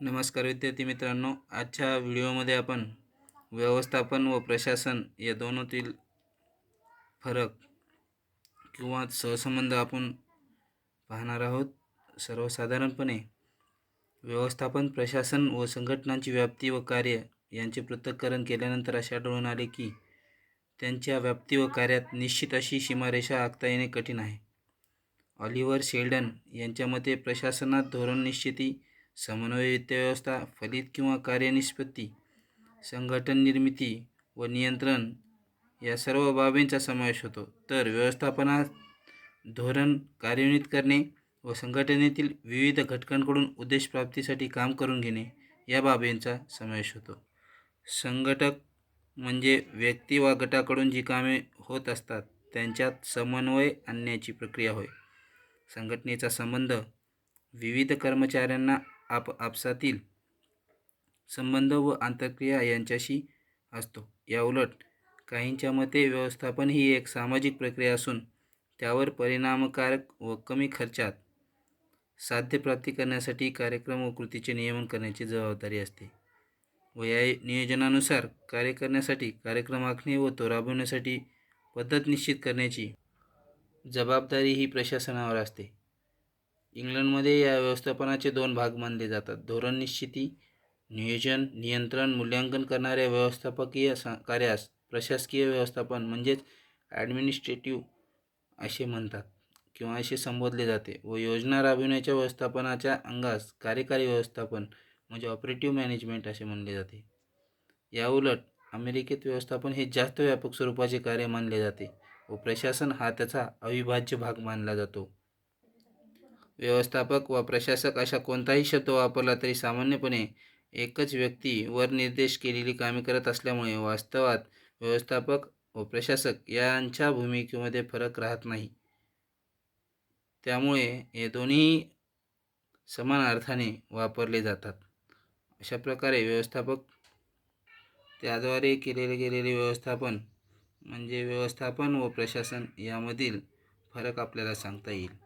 नमस्कार विद्यार्थी मित्रांनो आजच्या व्हिडिओमध्ये आपण व्यवस्थापन व प्रशासन या दोनातील फरक किंवा सहसंबंध आपण पाहणार आहोत. सर्वसाधारणपणे व्यवस्थापन प्रशासन व संघटनांची व्याप्ती व कार्य यांचे पृथक्करण केल्यानंतर असे आढळून आले की त्यांच्या व्याप्ती व कार्यात निश्चित अशी सीमारेषा आखता येणे कठीण आहे. ऑलिव्हर शेल्डन यांच्या मते प्रशासनात धोरण निश्चिती समन्वय वित्तव्यवस्था फलित किंवा कार्यनिष्पत्ती संघटन निर्मिती व नियंत्रण या सर्व बाबींचा समावेश होतो. तर व्यवस्थापनात धोरण कार्यान्वित करणे व संघटनेतील विविध घटकांकडून उद्देशप्राप्तीसाठी काम करून घेणे या बाबींचा समावेश होतो. संघटक म्हणजे व्यक्ती वा गटाकडून जी कामे होत असतात त्यांच्यात समन्वय आणण्याची प्रक्रिया होय. संघटनेचा संबंध विविध कर्मचाऱ्यांना आप आपसातील संबंध व आंतरक्रिया यांच्याशी असतो. याउलट काहींच्या मते व्यवस्थापन ही एक सामाजिक प्रक्रिया असून त्यावर परिणामकारक व कमी खर्चात साध्यप्राप्ती करण्यासाठी कार्यक्रम व कृतीचे नियमन करण्याची जबाबदारी असते व या नियोजनानुसार कार्य करण्यासाठी कार्यक्रम आखणे व तो राबवण्यासाठी पद्धत निश्चित करण्याची जबाबदारी ही प्रशासनावर असते. इंग्लंडमध्ये या व्यवस्थापनाचे दोन भाग मानले जातात. धोरण निश्चिती नियोजन नियंत्रण मूल्यांकन करणाऱ्या व्यवस्थापकीय सा कार्यास प्रशासकीय व्यवस्थापन म्हणजेच ॲडमिनिस्ट्रेटिव्ह असे म्हणतात किंवा असे संबोधले जाते व योजना राबविण्याच्या व्यवस्थापनाच्या अंगास कार्यकारी व्यवस्थापन म्हणजे ऑपरेटिव्ह मॅनेजमेंट असे म्हणले जाते. याउलट अमेरिकेत व्यवस्थापन हे जास्त व्यापक स्वरूपाचे कार्य मानले जाते व प्रशासन हा त्याचा अविभाज्य भाग मानला जातो. व्यवस्थापक व प्रशासक अशा कोणताही शब्द वापरला तरी सामान्यपणे एकच व्यक्ती वर निर्देश केलेली कामे करत असल्यामुळे वास्तवात व्यवस्थापक व प्रशासक यांच्या भूमिकेमध्ये फरक राहत नाही. त्यामुळे हे दोन्ही समान अर्थाने वापरले जातात. अशा प्रकारे व्यवस्थापक त्याद्वारे केलेले गेलेले व्यवस्थापन म्हणजे व्यवस्थापन व प्रशासन यामधील फरक आपल्याला सांगता येईल.